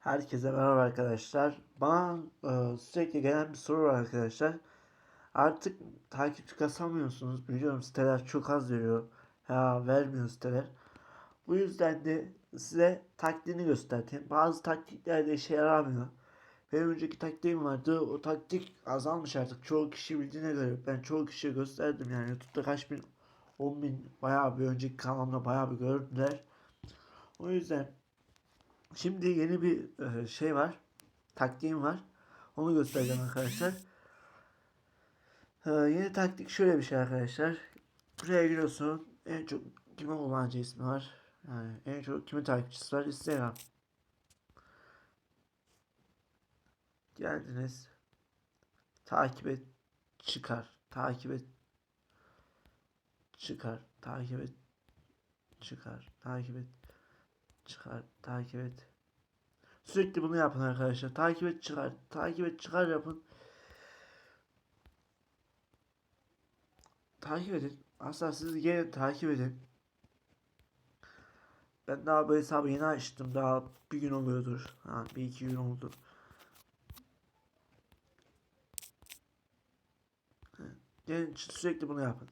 Herkese merhaba arkadaşlar. Bana e, sürekli gelen bir soru var arkadaşlar. Artık takipçi kasamıyorsunuz. Biliyorum siteler çok az veriyor. Ya vermiyor siteler. Bu yüzden de size taktiğini göstereyim. Bazı taktikler de işe yaramıyor. Benim önceki taktiğim vardı. O taktik azalmış artık. Çoğu kişi bildiğine göre. Ben çoğu kişiye gösterdim yani. YouTube'da kaç bin, 10 bin bayağı bir önceki kanalımda bayağı bir gördüler. O yüzden Şimdi yeni bir e, şey var. Taktiğim var. Onu göstereceğim arkadaşlar. E, yeni taktik şöyle bir şey arkadaşlar. Buraya giriyorsun. En çok kimin kullanıcı ismi var? Yani en çok kimin takipçisi var? Instagram. Geldiniz. Takip et. Çıkar. Takip et. Çıkar. Takip et. Çıkar. Takip et. Çıkar. Takip et. Sürekli bunu yapın arkadaşlar. Takip et çıkar. Takip et çıkar yapın. Takip edin. Asla siz gelin takip edin. Ben daha bu hesabı yeni açtım. Daha bir gün oluyordur. Ha, bir iki gün oldu. Gelin sürekli bunu yapın.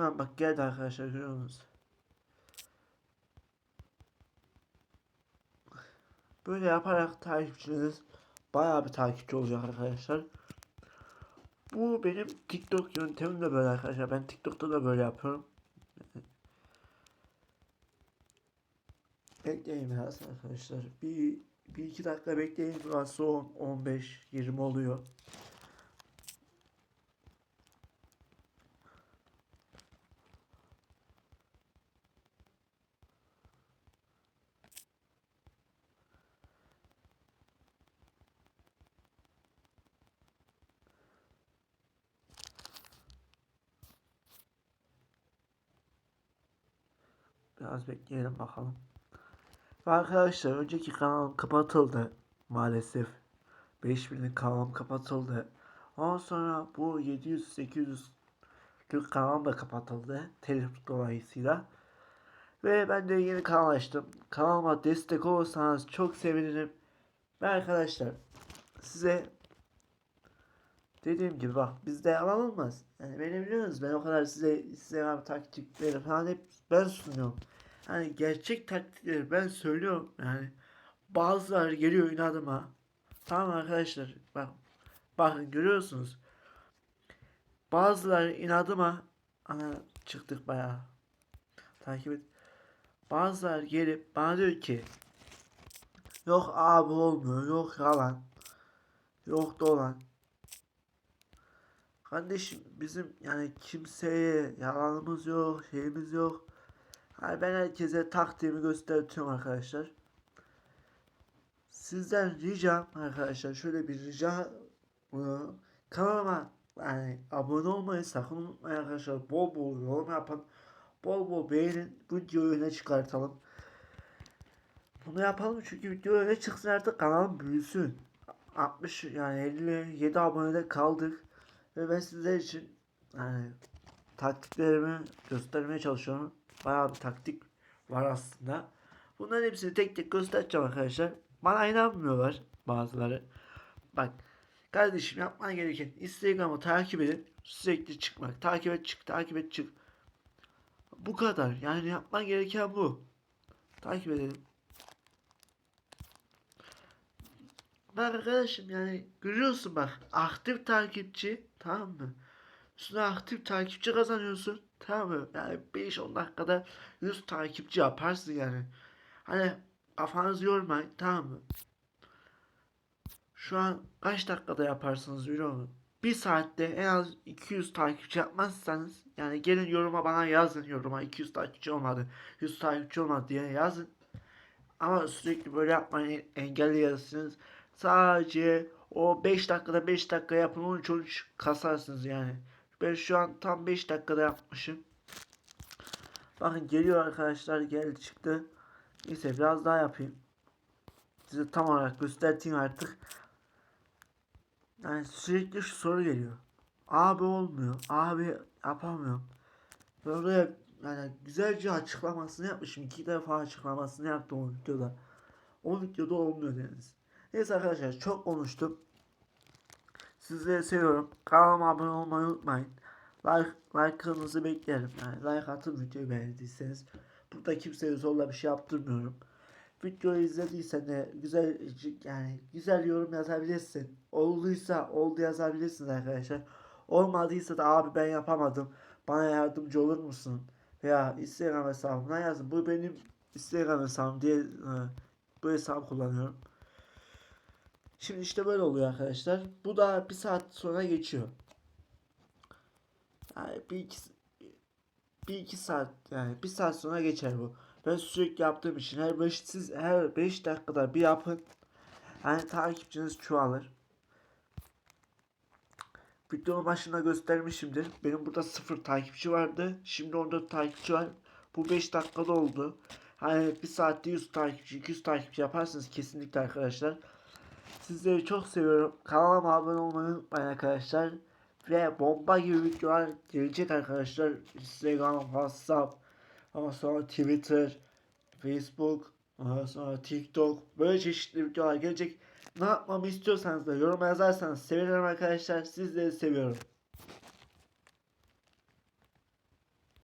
Hemen bak geldi arkadaşlar görüyor musunuz? Böyle yaparak takipçiniz bayağı bir takipçi olacak arkadaşlar. Bu benim TikTok yöntemim de böyle arkadaşlar. Ben TikTok'ta da böyle yapıyorum. Bekleyin biraz arkadaşlar. Bir, bir iki dakika bekleyin. Burası 10, 15, 20 oluyor. Biraz bekleyelim bakalım. Ve arkadaşlar önceki kanalım kapatıldı maalesef. 5000'lik kanalım kapatıldı. Ondan sonra bu 700-800 Türk kanalım da kapatıldı. Telif dolayısıyla. Ve ben de yeni kanal açtım. Kanalıma destek olursanız çok sevinirim. Ve arkadaşlar size dediğim gibi bak bizde yalan. Yani beni biliyorsunuz ben o kadar size Instagram taktikleri falan hep ben sunuyorum. Hani gerçek taktikleri ben söylüyorum yani. Bazıları geliyor inadıma. Tamam arkadaşlar bak bakın görüyorsunuz. Bazıları inadıma ana çıktık bayağı. Takip et. Bazıları gelip bana diyor ki yok abi olmuyor yok yalan yok dolan Kardeşim bizim yani kimseye yalanımız yok, şeyimiz yok. Yani ben herkese taktiğimi gösteriyorum arkadaşlar. Sizden ricam arkadaşlar şöyle bir rica bunu kanalıma yani abone olmayı sakın unutmayın arkadaşlar. Bol bol yorum yapın. Bol bol beğenin. Videoyu öne çıkartalım. Bunu yapalım çünkü video öne çıksın artık kanalım büyüsün. 60 yani 57 abonede kaldık. Ve ben sizler için yani taktiklerimi göstermeye çalışıyorum. Bayağı bir taktik var aslında. Bunların hepsini tek tek göstereceğim arkadaşlar. Bana inanmıyorlar bazıları. Bak kardeşim yapman gereken Instagram'ı takip edin. Sürekli çıkmak. Takip et çık. Takip et çık. Bu kadar. Yani yapman gereken bu. Takip edelim. Bak arkadaşım yani görüyorsun bak aktif takipçi tamam mı? Üstüne aktif takipçi kazanıyorsun tamam mı? Yani 5-10 dakikada 100 takipçi yaparsın yani. Hani kafanızı yormayın tamam mı? Şu an kaç dakikada yaparsınız biliyor musun? Bir saatte en az 200 takipçi yapmazsanız yani gelin yoruma bana yazın yoruma 200 takipçi olmadı 100 takipçi olmadı diye yazın. Ama sürekli böyle yapmayı engelliyorsunuz. Sadece o 5 dakikada 5 dakika yapın 13 13 kasarsınız yani. Ben şu an tam 5 dakikada yapmışım. Bakın geliyor arkadaşlar geldi çıktı. Neyse biraz daha yapayım. Size tam olarak göstereyim artık. Yani sürekli şu soru geliyor. abi olmuyor. Abi yapamıyorum. Oraya yani güzelce açıklamasını yapmışım. iki defa açıklamasını yaptım o videoda. O videoda olmuyor deniz. Neyse arkadaşlar çok konuştum. Sizleri seviyorum. Kanalıma abone olmayı unutmayın. Like, like'ınızı beklerim. Yani like atın videoyu beğendiyseniz. Burada kimseye zorla bir şey yaptırmıyorum. Videoyu izlediysen de güzel yani güzel yorum yazabilirsin. Olduysa oldu yazabilirsiniz arkadaşlar. Olmadıysa da abi ben yapamadım. Bana yardımcı olur musun? Veya Instagram hesabımdan yazın. Bu benim Instagram hesabım diye e, bu hesabı kullanıyorum. Şimdi işte böyle oluyor arkadaşlar. Bu da bir saat sonra geçiyor. Yani bir iki, bir iki saat yani bir saat sonra geçer bu. Ben sürekli yaptığım için her beş, siz her 5 dakikada bir yapın. Yani takipçiniz çoğalır. Videonun başında göstermişimdir. Benim burada sıfır takipçi vardı. Şimdi 14 takipçi var. Bu 5 dakikada oldu. Hani bir saatte 100 takipçi, 200 takipçi yaparsınız kesinlikle arkadaşlar. Sizleri çok seviyorum. Kanalıma abone olmayı unutmayın arkadaşlar. Ve bomba gibi videolar gelecek arkadaşlar. Instagram, WhatsApp, ondan sonra Twitter, Facebook, ondan sonra TikTok. Böyle çeşitli videolar gelecek. Ne yapmamı istiyorsanız da yorum yazarsanız sevinirim arkadaşlar. Sizleri seviyorum.